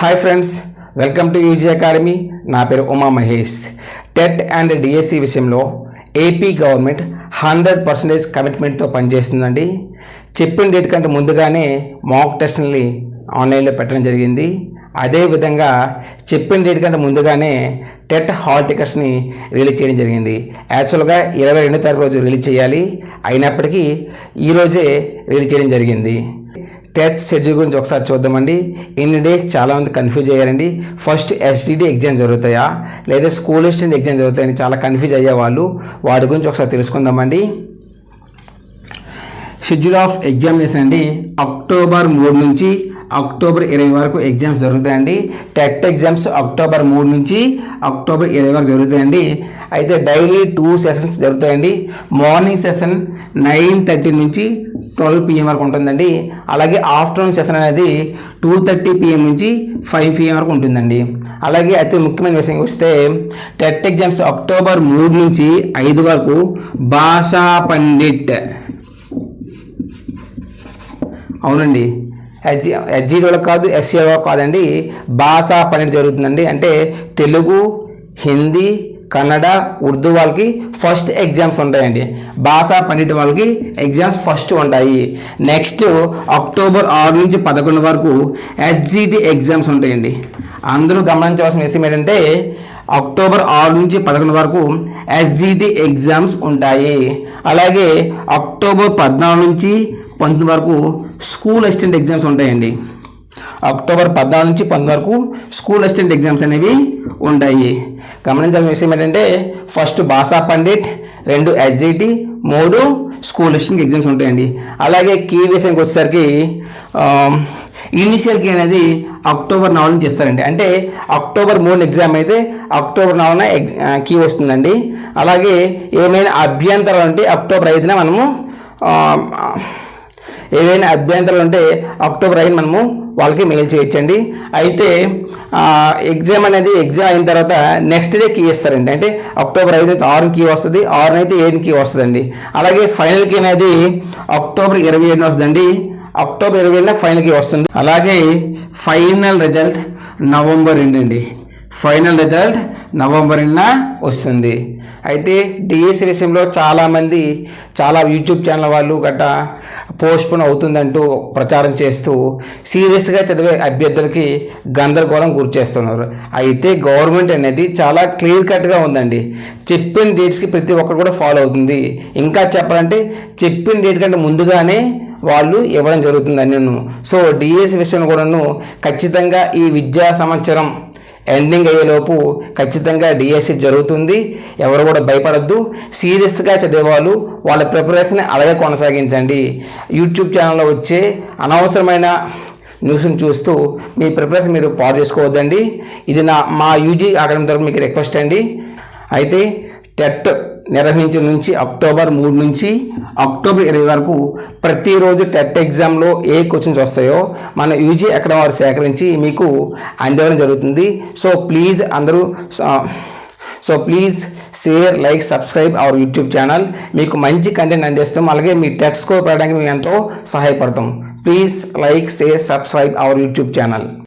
Hi friends welcome to UG academy నా పేరు Uma Mahesh. TET and DSC విషయంలో AP government hundred percentage కమిట్మెంట్తో పనిచేస్తుందండి. చెప్పిన డేట్ కంటే ముందుగానే మాక్ టెస్ట్ని ఆన్లైన్లో పెట్టడం జరిగింది. అదేవిధంగా చెప్పిన డేట్ కంటే ముందుగానే టెట్ హాల్ టికెట్స్ని రిలీజ్ చేయడం జరిగింది. యాక్చువల్గా ఇరవై రెండో తారీఖు రోజు రిలీజ్ చేయాలి. అయినప్పటికీ ఈరోజే రిలీజ్ చేయడం జరిగింది. టెట్ షెడ్యూల్ గురించి ఒకసారి చూద్దామండి. ఇన్ని డేస్ చాలామంది కన్ఫ్యూజ్ అయ్యారండి. ఫస్ట్ ఎస్టీడీ ఎగ్జామ్ జరుగుతాయా? లేదా స్కూల్ అసిస్టెంట్ ఎగ్జామ్ జరుగుతాయని చాలా కన్ఫ్యూజ్ అయ్యేవాళ్ళు వాటి గురించి ఒకసారి తెలుసుకుందామండి. షెడ్యూల్ ఆఫ్ ఎగ్జామినేషన్ అండి. అక్టోబర్ మూడు నుంచి అక్టోబర్ ఇరవై వరకు ఎగ్జామ్స్ జరుగుతాయండి. టెట్ ఎగ్జామ్స్ అక్టోబర్ మూడు నుంచి అక్టోబర్ ఇరవై వరకు జరుగుతాయండి. అయితే డైలీ టూ సెషన్స్ జరుగుతాయండి. మార్నింగ్ సెషన్ నైన్ థర్టీ నుంచి ట్వెల్వ్ పిఎం వరకు ఉంటుందండి. అలాగే ఆఫ్టర్నూన్ సెషన్ అనేది టూ థర్టీ పిఎం నుంచి ఫైవ్ పిఎం వరకు ఉంటుందండి. అలాగే అతి ముఖ్యమైన విషయం వస్తే టెట్ ఎగ్జామ్స్ అక్టోబర్ మూడు నుంచి ఐదు వరకు భాషా పండిట్. అవునండి. హెచ్ హెచ్జీడీలో కాదు ఎస్సీలో కాదండి. భాషా పని జరుగుతుందండి. అంటే తెలుగు హిందీ కన్నడ ఉర్దూ వాళ్ళకి ఫస్ట్ ఎగ్జామ్స్ ఉంటాయండి. భాషా పండిట్ వాళ్ళకి ఎగ్జామ్స్ ఫస్ట్ ఉంటాయి. నెక్స్ట్ అక్టోబర్ ఆరు నుంచి పదకొండు వరకు హెచ్జిటి ఎగ్జామ్స్ ఉంటాయండి. అందరూ గమనించవలసిన విషయం ఏంటంటే అక్టోబర్ ఆరు నుంచి పదకొండు వరకు ఎస్జిటి ఎగ్జామ్స్ ఉంటాయి. అలాగే అక్టోబర్ పద్నాలుగు నుంచి పంతొమ్మిది వరకు స్కూల్ అసిస్టెంట్ ఎగ్జామ్స్ ఉంటాయండి. అక్టోబర్ పద్నాలుగు నుంచి పంతొమ్మిది వరకు స్కూల్ అసిస్టెంట్ ఎగ్జామ్స్ అనేవి ఉంటాయి గమనించాల్సిన విషయం ఏంటంటే ఫస్ట్ భాషా పండిట్ రెండు ఎస్జిటి మూడు స్కూల్ అసిస్టెంట్ ఎగ్జామ్స్ ఉంటాయండి. అలాగే కీ విషయానికి వచ్చేసరికి ఇనిషియల్ కీ అనేది అక్టోబర్ నాలుగు నుంచి ఇస్తారండి. అంటే అక్టోబర్ మూడు ఎగ్జామ్ అయితే అక్టోబర్ నాలుగున ఎగ్ కీ వస్తుందండి. అలాగే ఏమైనా అభ్యంతరాలు ఉంటే అక్టోబర్ ఐదున మనము ఏవైనా అభ్యంతరాలు ఉంటే అక్టోబర్ ఐదు మనము వాళ్ళకి మెయిల్ చేయొచ్చండి. అయితే ఎగ్జామ్ అనేది ఎగ్జామ్ అయిన తర్వాత నెక్స్ట్ డే కీ ఇస్తారండి. అంటే అక్టోబర్ ఐదు అయితే ఆరు కీ వస్తుంది ఆరు అయితే ఏడు కీ వస్తుందండి. అలాగే ఫైనల్ కీ అనేది అక్టోబర్ ఇరవై ఏడున వస్తుందండి. అక్టోబర్ ఇరవై ఏడున ఫైనల్ కీ వస్తుంది. అలాగే ఫైనల్ రిజల్ట్ నవంబర్ రెండు అండి ఫైనల్ రిజల్ట్ నవంబర్ వస్తుంది. అయితే డిఎస్సి విషయంలో చాలామంది చాలా యూట్యూబ్ ఛానల్ వాళ్ళు గట్టా పోస్ట్పోన్ అవుతుందంటూ ప్రచారం చేస్తూ సీరియస్గా చదివే అభ్యర్థులకి గందరగోళం గురి చేస్తున్నారు. అయితే గవర్నమెంట్ అనేది చాలా క్లియర్ కట్గా ఉందండి. చెప్పిన డేట్స్కి ప్రతి ఒక్కరు కూడా ఫాలో అవుతుంది. ఇంకా చెప్పాలంటే చెప్పిన డేట్ కంటే ముందుగానే వాళ్ళు ఇవ్వడం జరుగుతుంది నేను. సో డిఎస్సి విషయంలో కూడాను ఖచ్చితంగా ఈ విద్యా సంవత్సరం ఎండింగ్ అయ్యేలోపు ఖచ్చితంగా డిఎస్సి జరుగుతుంది. ఎవరు కూడా భయపడద్దు. సీరియస్గా చదివేవాళ్ళు వాళ్ళ ప్రిపరేషన్ అలాగే కొనసాగించండి. యూట్యూబ్ ఛానల్లో వచ్చే అనవసరమైన న్యూస్ని చూస్తూ మీ ప్రిపరేషన్ మీరు పాడు చేసుకోవద్దండి. ఇది నా మా యూజీ అకాడమీ తరఫు మీకు రిక్వెస్ట్ అండి. అయితే టెట్ నిర్వహించిన నుంచి అక్టోబర్ మూడు నుంచి అక్టోబర్ ఇరవై వరకు ప్రతిరోజు టెట్ ఎగ్జామ్లో ఏ క్వశ్చన్స్ వస్తాయో మన యూజీ ఎక్కడ వారు సేకరించి మీకు అందివ్వడం జరుగుతుంది. సో ప్లీజ్ అందరూ so please share like subscribe our YouTube channel. మీకు మంచి కంటెంట్ అందిస్తాం. అలాగే మీ టెక్స్ట్ స్కోర్ పెట్టడానికి మేము ఎంతో సహాయపడతాం. Please like share subscribe our YouTube channel.